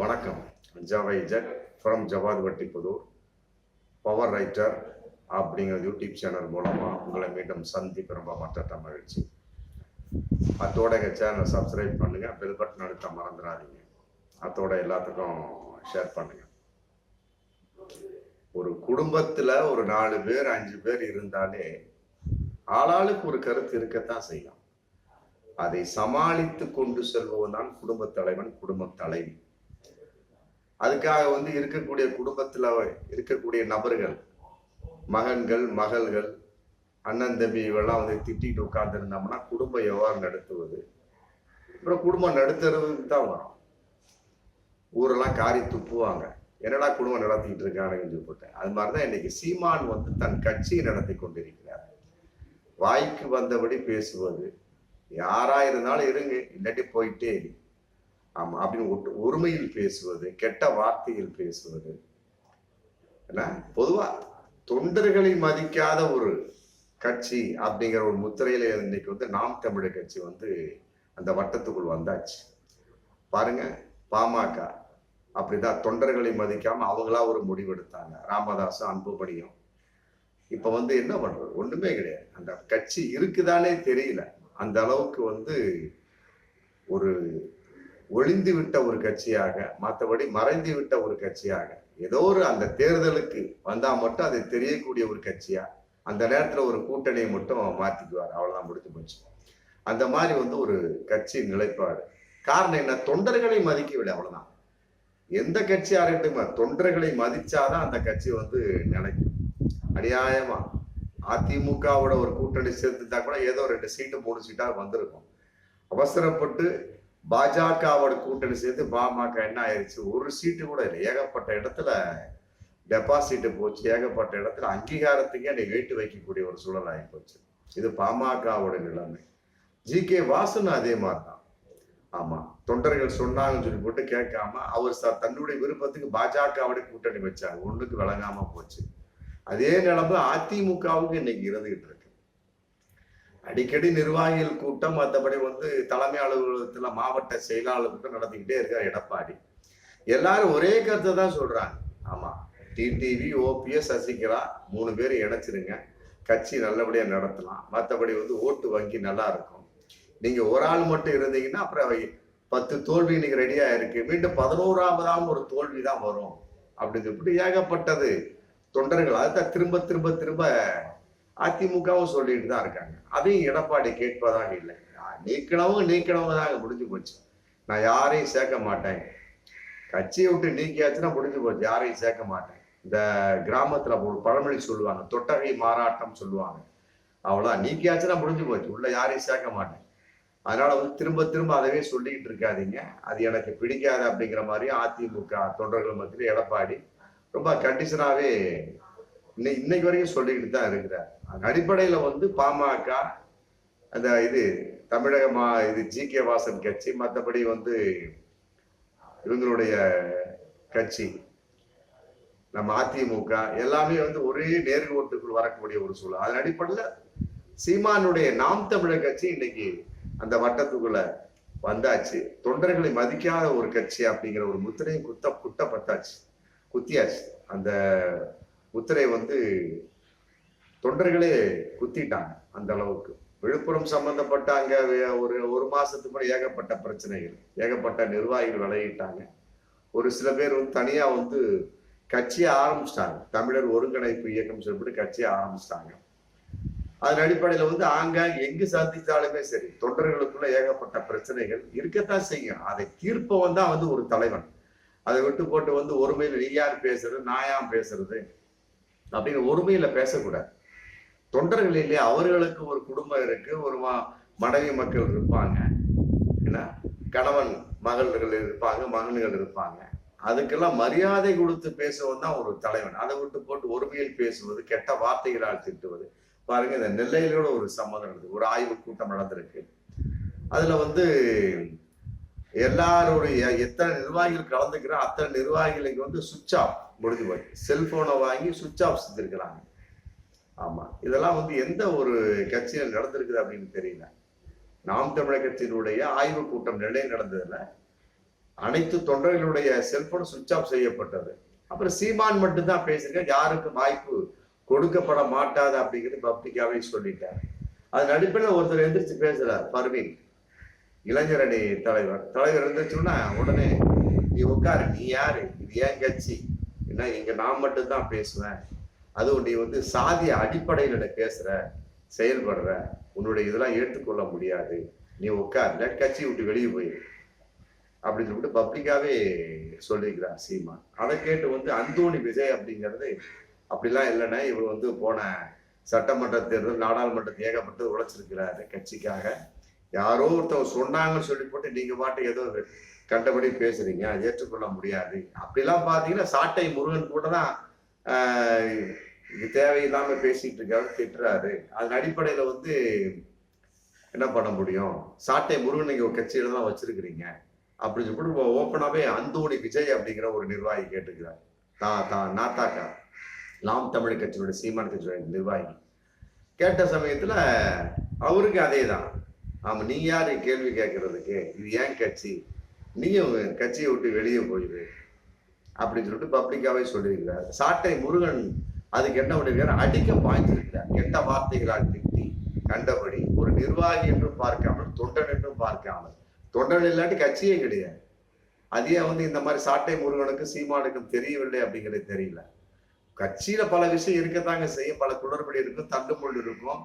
வணக்கம். ஜவை ஜட் ஃப்ரம் ஜவாத் வட்டிப்புதூர் பவர் ரைட்டர் அப்படிங்கிற யூடியூப் சேனல் மூலமாக உங்களை மீண்டும் சந்திப்பு ரொம்ப மற்ற மகிழ்ச்சி. அத்தோட எங்கள் சேனலை சப்ஸ்கிரைப் பண்ணுங்கள் பெல் பட்டன் அழுத்த மறந்துடாதீங்க. அத்தோட எல்லாத்துக்கும் ஷேர் பண்ணுங்கள் ஒரு குடும்பத்தில் ஒரு நாலு பேர் அஞ்சு பேர் இருந்தாலே ஆளாளுக்கு ஒரு கருத்து இருக்கத்தான் செய்யும். அதை சமாளித்து கொண்டு செல்பவன் தான் குடும்பத் தலைவன் குடும்பத் தலைவி. அதுக்காக வந்து இருக்கக்கூடிய குடும்பத்தில் இருக்கக்கூடிய நபர்கள் மகன்கள் மகள்கள் அண்ணன் தம்பி இவெல்லாம் வந்து திட்டிகிட்டு உட்கார்ந்துருந்தோம்னா குடும்பம் எவ்வாறு நடத்துவது. அப்புறம் குடும்பம் நடத்துறதுக்கு தான் வரும். ஊரெல்லாம் காரி துப்புவாங்க. என்னடா குடும்பம் நடத்திக்கிட்டு இருக்கானுங்கன்னு சொல்லிட்டு அது மாதிரி தான் இன்னைக்கு சீமான் வந்து தன் கட்சியை நடத்தி கொண்டிருக்கிறார். வாய்க்கு வந்தபடி பேசுவது. யாரா இருந்தாலும் இருங்க இல்லாட்டி போயிட்டே இரு. ஆமா அப்படின்னு ஒட்டு ஒருமையில் பேசுவது கெட்ட வார்த்தையில் பேசுவது ஏன்னா பொதுவா தொண்டர்களை மதிக்காத ஒரு கட்சி அப்படிங்கிற ஒரு முத்திரையில இன்னைக்கு வந்து நாம் தமிழர் கட்சி வந்து அந்த வட்டத்துக்குள் வந்தாச்சு. பாருங்க பாமக அப்படிதான் தொண்டர்களை மதிக்காம அவங்களா ஒரு முடிவெடுத்தாங்க. ராமதாசும் அன்புமணியும். இப்ப வந்து என்ன பண்றது? ஒண்ணுமே கிடையாது. அந்த கட்சி இருக்குதானே தெரியல. அந்த அளவுக்கு வந்து ஒரு ஒளிந்து விட்ட ஒரு கட்சியாக மற்றபடி மறைந்து விட்ட ஒரு கட்சியாக ஏதோ ஒரு அந்த தேர்தலுக்கு வந்தா மட்டும் அது தெரியக்கூடிய ஒரு கட்சியா அந்த நேரத்துல ஒரு கூட்டணியை மட்டும் மாத்திக்குவார். அவ்வளவுதான் முடிஞ்சு போச்சு. அந்த மாதிரி வந்து ஒரு கட்சி நிலைப்பாடு. காரணம் என்ன? தொண்டர்களை மதிக்கவில்லை அவ்வளவுதான். எந்த கட்சியா இருக்கட்டும் தொண்டர்களை மதிச்சாதான் அந்த கட்சி வந்து நினைக்கும் அநியாயமா. அதிமுகவோட ஒரு கூட்டணி சேர்த்துட்டா கூட ஏதோ ரெண்டு சீட்டு மூணு சீட்டா வந்திருக்கும். அவசரப்பட்டு பாஜகவோட கூட்டணி சேர்த்து பாமக என்ன ஆயிடுச்சு ஒரு சீட்டு கூட இல்லை. ஏகப்பட்ட இடத்துல டெபாசிட் போச்சு. ஏகப்பட்ட இடத்துல அங்கீகாரத்துக்கே நீ வெயிட்டு வைக்கக்கூடிய ஒரு சூழல் ஆகி போச்சு. இது பாமகவோட நிலைமை. ஜி. கே. வாசன் அதே மாதிரி தான். ஆமா தொண்டர்கள் சொன்னாங்கன்னு சொல்லி போட்டு கேட்காம அவர் சார் தன்னுடைய விருப்பத்துக்கு பாஜகவோட கூட்டணி வச்சாங்க ஒண்ணுக்கு விளங்காம போச்சு. அதே நிலைமை அதிமுகவுக்கு இன்னைக்கு இருந்துகிட்டு இருக்கு. அடிக்கடி நிர்வாகிகள் கூட்டம் மற்றபடி வந்து தலைமை அலுவலகத்தில் மாவட்ட செயலாளர் கூட்டம் நடத்திக்கிட்டே இருக்கார் எடப்பாடி. எல்லாரும் ஒரே கருத்தை தான் சொல்றாங்க. ஆமா டிடிவி ஓபிஎஸ் சசிகலா மூணு பேர் இணைச்சிருங்க. கட்சி நல்லபடியாக நடத்தலாம். மற்றபடி வந்து ஓட்டு வங்கி நல்லா இருக்கும். நீங்க ஒரு ஆள் மட்டும் இருந்தீங்கன்னா அப்புறம் பத்து தோல்வி இன்னைக்கு ரெடியா இருக்கு. மீண்டும் பதினோராவதாம் ஒரு தோல்வி தான் வரும். அப்படின்னு சொல்லிட்டு ஏகப்பட்டது தொண்டர்கள். அதை திரும்ப திரும்ப திரும்ப அதிமுகவும் சொல்லிட்டு தான் இருக்காங்க. அதையும் எடப்பாடி கேட்பதாக இல்லை. நீக்கணவும் நீக்கணவும் தான் முடிஞ்சு போச்சு. நான் யாரையும் சேர்க்க மாட்டேன். கட்சியை விட்டு நீக்கியாச்சுன்னா முடிஞ்சு போச்சு. யாரையும் சேர்க்க மாட்டேன். இந்த கிராமத்துல ஒரு பழமொழி சொல்லுவாங்க தொட்டகை மாறாட்டம் சொல்லுவாங்க. அவ்வளவுதான். நீக்கியாச்சுன்னா முடிஞ்சு போச்சு. உள்ள யாரையும் சேர்க்க மாட்டேன். அதனால வந்து திரும்ப திரும்ப அதவே சொல்லிக்கிட்டு இருக்காதீங்க. அது எனக்கு பிடிக்காது அப்படிங்கிற மாதிரியும் அதிமுக தொண்டர்கள் மத்தியில் எடப்பாடி ரொம்ப கண்டிஷனாவே இன்னைக்கு இன்னைக்கு வரைக்கும் சொல்லிக்கிட்டு தான் இருக்கிறார். அந்த அடிப்படையில வந்து பாமக அந்த இது தமிழக மா இது ஜி கே வாசன் கட்சி மற்றபடி வந்து இவங்களுடைய கட்சி நம்ம அதிமுக எல்லாமே வந்து ஒரே நேர்கோட்டுக்குள் வரக்கூடிய ஒரு சூழல். அதன் அடிப்படையில் சீமானுடைய நாம் தமிழர் கட்சி இன்னைக்கு அந்த வட்டத்துக்குள்ள வந்தாச்சு. தொண்டர்களை மதிக்காத ஒரு கட்சி அப்படிங்கிற ஒரு முத்திரையும் குத்த குட்ட பத்தாச்சு குத்தியாச்சு. அந்த முத்திரை வந்து தொண்டர்களே குத்திட்டாங்க அந்த அளவுக்கு. விழுப்புரம் சம்பந்தப்பட்ட அங்க ஒரு ஒரு மாசத்துக்கு முன்னாடி ஏகப்பட்ட பிரச்சனைகள் ஏகப்பட்ட நிர்வாகிகள் விளையிட்டாங்க ஒரு சில பேர் வந்து தனியா வந்து கட்சியை ஆரம்பிச்சிட்டாங்க. தமிழர் ஒருங்கிணைப்பு இயக்கம் சொல்லிட்டு கட்சியை ஆரம்பிச்சிட்டாங்க. அதன் அடிப்படையில வந்து ஆங்காங்க எங்கு சந்தித்தாலுமே சரி தொண்டர்களுக்குள்ள ஏகப்பட்ட பிரச்சனைகள் இருக்கத்தான் செய்யும். அதை தீர்ப்பவன் தான் வந்து ஒரு தலைவன். அதை விட்டு போட்டு வந்து ஒருமையில நீ யார் பேசுறது நான் யார் பேசுறது? அப்படின்னு ஒருமையில பேசக்கூடாது. தொண்டர்கள் இல்லையா அவர்களுக்கு ஒரு குடும்பம் இருக்கு ஒரு ம- மனைவி மக்கள் இருப்பாங்க. என்ன? கணவன் மகள்கள் இருப்பாங்க மகன்கள் இருப்பாங்க. அதுக்கெல்லாம் மரியாதை கொடுத்து பேசுவது தான் ஒரு தலைவன். அதை விட்டு போட்டு ஒருமையில் பேசுவது கெட்ட வார்த்தைகளால் திட்டுவது. பாருங்க இந்த நெல்லையிலோட ஒரு சம்மதம் நடந்தது. ஒரு ஆய்வு கூட்டம் நடந்திருக்கு. அதுல வந்து எல்லாருடைய எத்தனை நிர்வாகிகள் கலந்துக்கிறோம் அத்தனை நிர்வாகிகளுக்கு வந்து சுவிட்ச் ஆஃப். முடிஞ்சு போச்சு. செல்போனை வாங்கி சுவிட்ச் ஆஃப் செஞ்சுருக்கிறாங்க. ஆமாம் இதெல்லாம் வந்து எந்த ஒரு கட்சியில் நடந்திருக்குது அப்படின்னு தெரியல. நாம் தமிழர் கட்சியினுடைய ஆய்வு கூட்டம் நிலை நடந்ததில் அனைத்து தொண்டர்களுடைய செல்போன் சுவிட்ச் ஆஃப் செய்யப்பட்டது. அப்புறம் சீமான் மட்டும்தான் பேசியிருக்காரு யாருக்கும் வாய்ப்பு கொடுக்கப்பட மாட்டாது அப்படிங்கிறது பப்ளிக்காவே சொல்லிட்டார். அதன் அடிப்படையில் ஒருத்தர் எந்திரிச்சு பேசுறார் பர்வீன். இளைஞரணி தலைவர். தலைவர் இருந்துச்சுன்னா உடனே நீ உட்காரு நீ யாரு? இது ஏன் கட்சி? என்ன இங்க நான் மட்டும்தான் பேசுவேன். அதுவும் நீ வந்து சாதிய அடிப்படையில் பேசுற செயல்படுற உன்னுடைய இதெல்லாம் ஏற்றுக்கொள்ள முடியாது. நீ உட்கார் கட்சி விட்டு வெளியே போய் அப்படின்னு சொல்லிட்டு பப்ளிக்காவே சொல்லியிருக்கிறார் சீமா அதை கேட்டு வந்து அந்தோணி விஜய் அப்படிங்கிறது அப்படிலாம் இல்லைன்னா இவர் வந்து போன சட்டமன்ற தேர்தல் நாடாளுமன்றத்தை ஏகப்பட்டு உழைச்சிருக்கிறாரு கட்சிக்காக. யாரோ ஒருத்தவங்க சொன்னாங்கன்னு சொல்லி போட்டு நீங்க பாட்டு ஏதோ கண்டபடி பேசுறீங்க ஏற்றுக்கொள்ள முடியாது. அப்படிலாம் பாத்தீங்கன்னா சாட்டை முருகன் கூட தான் இது தேவையில்லாம பேசிட்டு இருக்காரு திட்டுறாரு. அதன் அடிப்படையில வந்து என்ன பண்ண முடியும்? சாட்டை முருகன் நீங்க கட்சியில தான் வச்சிருக்கிறீங்க. அப்படின்னு சொல்லிட்டு ஓப்பனாவே அந்தோணி விஜய் அப்படிங்கிற ஒரு நிர்வாகி கேட்டுக்கிறார். தா தா நாத்தாக்கா நாம் தமிழ் கட்சியோட சீமான் கட்சியோட நிர்வாகி. கேட்ட சமயத்துல அவருக்கு அதே தான் ஆமா நீ யாரு கேள்வி கேட்கறதுக்கு? இது ஏன் கட்சி? நீயும் கட்சியை விட்டு வெளியே போயிரு அப்படின்னு சொல்லிட்டு பப்ளிக்காவே சொல்லியிருக்கிறார். சாட்டை முருகன் அதுக்கு என்ன பண்ணிருக்காரு? அடிக்க பாய்ந்திருக்கிறார். கெட்ட வார்த்தைகளால் திட்டி கண்டபடி ஒரு நிர்வாகி என்றும் பார்க்காமல் தொண்டன் என்றும் பார்க்காமல். தொண்டன் இல்லாட்டி கட்சியே கிடையாது. அதே வந்து இந்த மாதிரி சாட்டை முருகனுக்கும் சீமானுக்கும் தெரியவில்லை அப்படிங்கிறது தெரியல. கட்சியில பல விஷயம் இருக்கத்தாங்க செய்யும். பல குளறுபடி இருக்கும் தண்டுமுள் இருக்கும்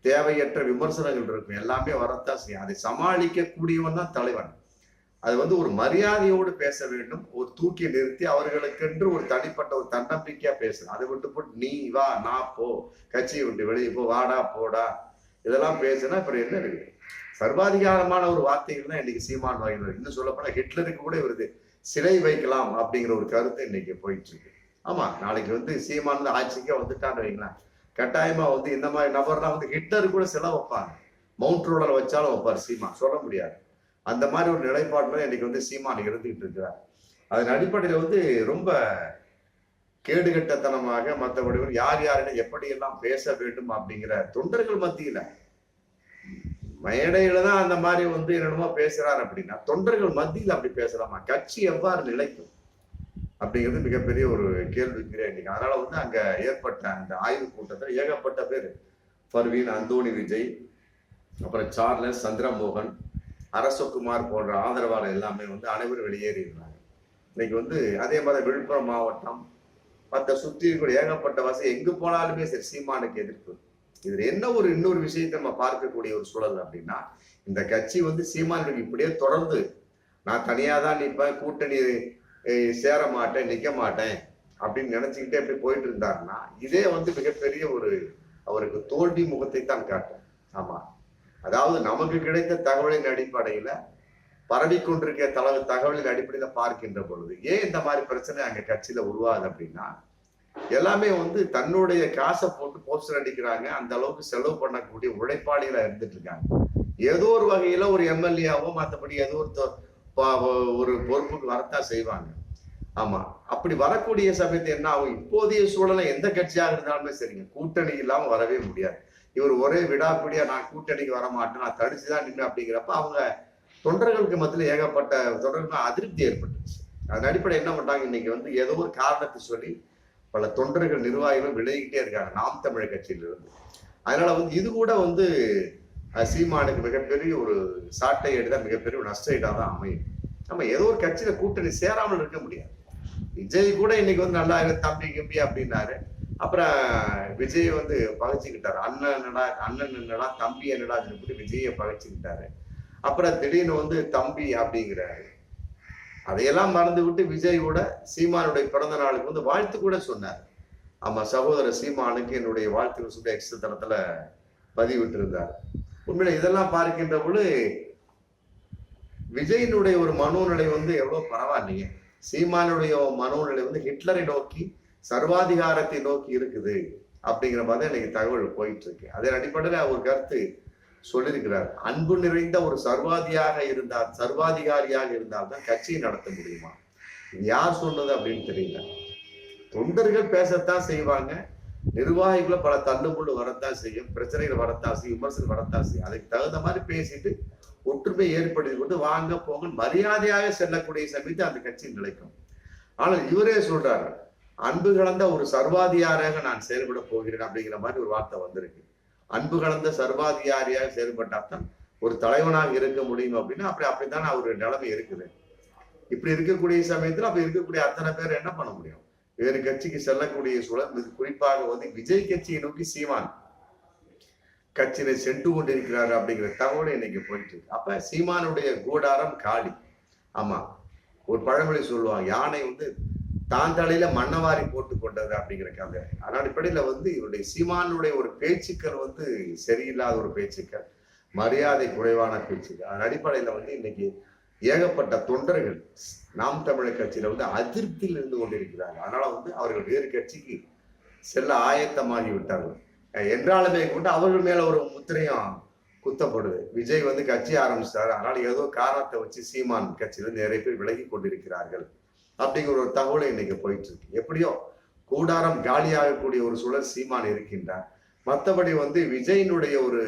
தேவையற்ற விமர்சனங்கள் இருக்கும். எல்லாமே வரத்தான் செய்யும். அதை சமாளிக்க கூடியவன் தான் தலைவன். அது வந்து ஒரு மரியாதையோடு பேச வேண்டும் ஒரு தூக்கி நிறுத்தி அவர்களுக்கென்று ஒரு தனிப்பட்ட ஒரு தன்னம்பிக்கையா பேசணும். அதை விட்டு போட்டு நீ வா நான் போ கட்சியை விட்டு வெளியே போ வாடா போடா. இதெல்லாம் பேசுனா அப்புறம் என்ன இருக்கு சர்வாதிகாரமான ஒரு வார்த்தைகள் தான் இன்னைக்கு சீமான் வாங்கினார் இன்னும் சொல்லப்போனா ஹிட்லருக்கு கூட வருது சிலை வைக்கலாம் அப்படிங்கிற ஒரு கருத்து இன்னைக்கு போயிட்டு இருக்கு. ஆமா நாளைக்கு வந்து சீமான் வந்து ஆட்சிக்கே வந்துட்டான்னு வைங்களேன். கட்டாயமா வந்து இந்த மாதிரி நபர்லாம் வந்து ஹிட்லர் கூட சிலை வைப்பாங்க. மவுண்ட் ரோடர் வச்சாலும் வைப்பார் சீமா சொல்ல முடியாது. அந்த மாதிரி ஒரு நிலைப்பாடுல இன்னைக்கு வந்து சீமான் இருந்துகிட்டு இருக்கிறார். அதன் அடிப்படையில் வந்து ரொம்ப கேடுகட்டத்தனமாக மற்றபடி யார் யாருன்னு எப்படியெல்லாம் பேச வேண்டும் அப்படிங்கிற தொண்டர்கள் மத்தியில. மேடையில தான் அந்த மாதிரி வந்து என்னென்னமோ பேசுறாரு அப்படின்னா தொண்டர்கள் மத்தியில் அப்படி பேசலாமா? கட்சி எவ்வாறு நிலைக்கும்? அப்படிங்கிறது மிகப்பெரிய ஒரு கேள்விக்குரிய இன்னைக்கு. அதனால வந்து அங்க ஏற்பட்ட அந்த ஆய்வு கூட்டத்தில் ஏகப்பட்ட பேர். பர்வீன் அந்தோணி விஜய் அப்புறம் சார்லஸ் சந்திரமோகன் அரசகுமார் போன்ற ஆதரவாளர் எல்லாமே வந்து அனைவரும் வெளியேறி இருந்தாங்க இன்னைக்கு வந்து அதே மாதிரி விழுப்புரம் மாவட்டம் மற்ற சுற்றி இருக்கிற ஏகப்பட்ட வசதி எங்கு போனாலுமே சரி சீமானுக்கு எதிர்ப்பு. இதுல என்ன ஒரு இன்னொரு விஷயத்தை நம்ம பார்க்கக்கூடிய ஒரு சூழல் அப்படின்னா இந்த கட்சி வந்து சீமானுக்கு இப்படியே தொடர்ந்து நான் தனியா தான் நிற்பேன் கூட்டணி சேர மாட்டேன் நிக்க மாட்டேன் அப்படின்னு நினைச்சுக்கிட்டே அப்படி போயிட்டு இருந்தாருன்னா இதே வந்து மிகப்பெரிய ஒரு அவருக்கு தோல்வி முகத்தை தான் காட்டும். ஆமா. அதாவது நமக்கு கிடைத்த தகவலின் அடிப்படையில பரவிக்கொண்டிருக்க தலைவர் தகவலின் அடிப்படையில பார்க்கின்ற பொழுது ஏன் இந்த மாதிரி பிரச்சனை அங்க கட்சியில உருவாகுது அப்படின்னா எல்லாமே வந்து தன்னுடைய காசை போட்டு போஸ்டர் அடிக்கிறாங்க அந்த அளவுக்கு செலவு பண்ணக்கூடிய உழைப்பாளிகளா இருந்துட்டு இருக்காங்க. ஏதோ ஒரு வகையில ஒரு எம்எல்ஏவோ மற்றபடி ஏதோ ஒரு ஒரு பொறுப்புக்கு வரத்தான் செய்வாங்க. ஆமா அப்படி வரக்கூடிய சமயத்தை என்ன ஆகும்? இப்போதைய சூழலை எந்த கட்சியாக இருந்தாலுமே சரிங்க கூட்டணி இல்லாம வரவே முடியாது. இவர் ஒரே விடாப்பிடியா நான் கூட்டணிக்கு வர மாட்டேன் நான் தடிச்சுதான் நின்று அப்படிங்கிறப்ப அவங்க தொண்டர்களுக்கு மத்தியில ஏகப்பட்ட தொடர்கள் அதிருப்தி ஏற்பட்டுச்சு. அதன் அடிப்படை என்ன பண்றாங்க இன்னைக்கு வந்து ஏதோ ஒரு காரணத்தை சொல்லி பல தொண்டர்கள் நிர்வாகிகளும் விலகிக்கிட்டே இருக்காங்க நாம் தமிழர் கட்சியிலிருந்து. அதனால வந்து இது கூட வந்து சீமானுக்கு மிகப்பெரிய ஒரு சாட்டை தான் மிகப்பெரிய ஒரு நஷ்ட ஈடா தான் அமையும். நம்ம ஏதோ ஒரு கட்சியில கூட்டணி சேராமல் இருக்க முடியாது. விஜய் கூட இன்னைக்கு வந்து நல்லா தம்பி கிம்பி அப்படின்னாரு. அப்புறம் விஜய் வந்து பகைச்சுக்கிட்டாரு. அண்ணன் என்னடா அண்ணன் என்னடா தம்பி என்னடா சொல்லிட்டு விஜயை பகைச்சுக்கிட்டாரு. அப்புறம் திடீர்னு வந்து தம்பி அப்படிங்கிறாரு. அதையெல்லாம் மறந்து விட்டு விஜயோட சீமானுடைய பிறந்த நாளுக்கு வந்து வாழ்த்து கூட சொன்னார். ஆமா சகோதர சீமானுக்கு என்னுடைய வாழ்த்துக்கள் சொல்லி எக்ஸ் தளத்துல பதிவிட்டு இருந்தார் உண்மையில இதெல்லாம் பார்க்கின்ற பொழுது விஜயினுடைய ஒரு மனோநிலை வந்து எவ்வளவு பரவாயில்லைங்க. சீமானுடைய மனோநிலை வந்து ஹிட்லரை நோக்கி சர்வாதிகாரத்தை நோக்கி இருக்குது அப்படிங்கிற மாதிரி தான் இன்னைக்கு தகவல் போயிட்டு இருக்கு அதன் அடிப்படையில ஒரு கருத்து சொல்லியிருக்கிறார். அன்பு நிறைந்த ஒரு சர்வாதியாக இருந்தால் சர்வாதிகாரியாக இருந்தால் தான் கட்சியை நடத்த முடியுமா? யார் சொன்னது அப்படின்னு தெரியல. தொண்டர்கள் பேசத்தான் செய்வாங்க. நிர்வாகிகளும் பல தள்ளுமுள்ளு வரத்தான் செய்யும். பிரச்சனைகள் வரத்தான் செய்யும். விமர்சனம் வரத்தான் செய்யும். அதுக்கு தகுந்த மாதிரி பேசிட்டு ஒற்றுமை ஏற்படுத்தி கொண்டு வாங்க போங்க மரியாதையாக செல்லக்கூடிய சமயத்தை அந்த கட்சி நிலைக்கும். ஆனால் இவரே சொல்றாரு அன்பு கலந்த ஒரு சர்வாதிகாரியாக நான் செயல்பட போகிறேன் அப்படிங்கிற மாதிரி ஒரு வார்த்தை வந்திருக்கு. அன்பு கலந்த சர்வாதிகாரியாக செயல்பட்டாதான் ஒரு தலைவனாக இருக்க முடியும் அப்படின்னா அப்படி அப்படித்தான் அவருடைய நிலைமை இருக்குது. இப்படி இருக்கக்கூடிய சமயத்துல அப்படி இருக்கக்கூடிய அத்தனை பேர் என்ன பண்ண முடியும்? வேறு கட்சிக்கு செல்லக்கூடிய சூழல் இது குறிப்பாக வந்து விஜய் கட்சியை நோக்கி சீமான் கட்சியில சென்று கொண்டிருக்கிறாரு அப்படிங்கிற தகவலை இன்னைக்கு போயிட்டு இருக்கு. அப்ப சீமானுடைய கூடாரம் காளி ஆமா ஒரு பழமொழி சொல்லுவாங்க யானை வந்து தான் தலையில மண்ணவாரி போட்டு கொண்டது அப்படிங்கிற கதை. அதன் அடிப்படையில வந்து இவருடைய சீமானுடைய ஒரு பேச்சுக்கள் வந்து சரியில்லாத ஒரு பேச்சுக்கள் மரியாதை குறைவான பேச்சுக்கள். அதன் அடிப்படையில வந்து இன்னைக்கு ஏகப்பட்ட தொண்டர்கள் நாம் தமிழர் கட்சியில வந்து அதிருப்தியில் இருந்து கொண்டிருக்கிறார்கள். அதனால வந்து அவர்கள் வேறு கட்சிக்கு செல்ல ஆயத்தமாகி விட்டார்கள். என்றாலுமே கூட அவர்கள் மேல ஒரு முத்திரையும் குத்தப்படுது. விஜய் வந்து கட்சி ஆரம்பிச்சிட்டாரு அதனால ஏதோ காரணத்தை வச்சு சீமான் கட்சியில நிறைய பேர் விலகி கொண்டிருக்கிறார்கள். அப்படிங்கிற ஒரு தகவலை இன்னைக்கு போயிட்டு இருக்கு எப்படியோ கூடாரம் காலியாகக்கூடிய ஒரு சூழல் சீமான் இருக்கின்றார். மற்றபடி வந்து விஜயினுடைய ஒரு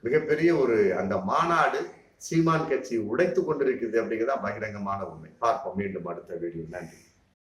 மிகப்பெரிய ஒரு அந்த மாநாடு சீமான் கட்சி உடைத்து கொண்டிருக்கிறது அப்படிங்கிறதா பகிரங்கமான உண்மை. பார்ப்போம். மீண்டும் அடுத்த வீடியோ நன்றி.